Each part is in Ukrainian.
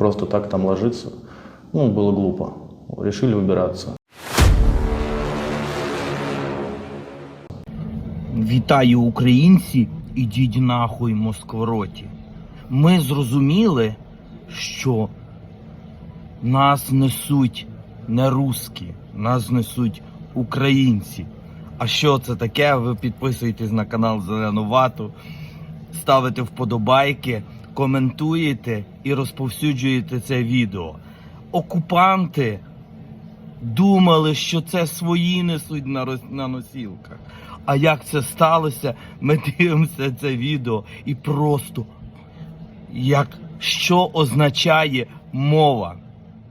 Просто так там ложиться, ну, было глупо. Решили убираться. Вітаю українці, ідіть нахуй москвороті. Ми зрозуміли, що нас несуть не русські, нас несуть українці. А що це таке? Ви підписуєтесь на канал Зелену Вату, ставите вподобайки, коментуєте і розповсюджуєте це відео. Окупанти думали, що це свої несуть на, на носілках. А як це сталося, ми дивимося це відео і просто як що означає мова.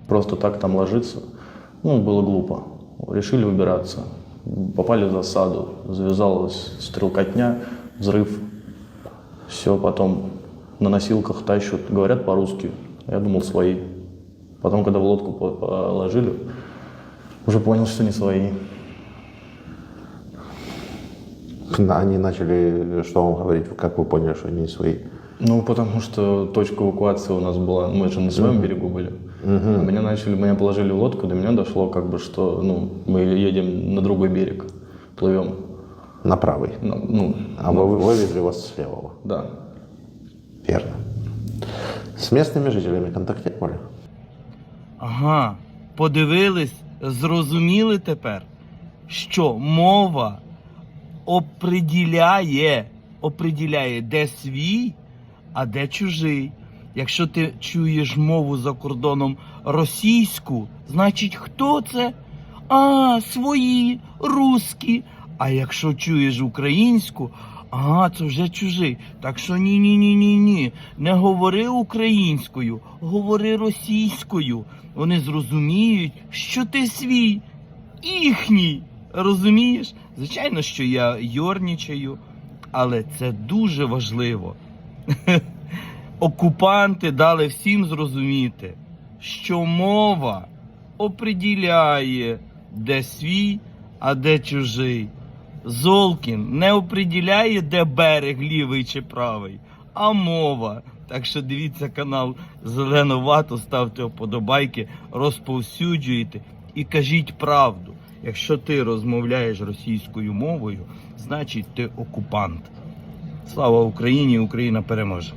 Просто так там ложиться, ну, было глупо. Решили убираться. Попали в засаду, завязалась стрелкотня, взрыв. Все, потом на носилках тащут, говорят по-русски. Я думал, свои. Потом, когда в лодку по- положили, уже понял, что не свои. Они начали, что вам говорить, как вы поняли, что они свои? Ну, потому что точка эвакуации у нас была, мы же на своем берегу были. А Меня начали, меня положили в лодку, до меня дошло, как бы, что, ну, мы едем на другой берег, плывем. На правый. Ну, ну, А вы вывезли вас с левого. да. С местными жителями контактировали? Ага, подивились, зрозуміли тепер, що мова оприділяє, оприділяє, де свій, а де чужий. Якщо ти чуєш мову за кордоном російську, значить хто це? А, свої, русські. А якщо чуєш українську, ага, це вже чужий. Так що ні, ні, ні, ні, ні. Не говори українською, говори російською. Вони зрозуміють, що ти свій, їхній. Розумієш? Звичайно, що я йорнічаю, але це дуже важливо. Окупанти дали всім зрозуміти, що мова оприділяє, де свій, а де чужий. Золкін не оприділяє, де берег лівий чи правий, а мова. Так що дивіться канал Зелену Вату, ставте вподобайки, розповсюджуйте і кажіть правду. Якщо ти розмовляєш російською мовою, значить ти окупант. Слава Україні! Україна переможе!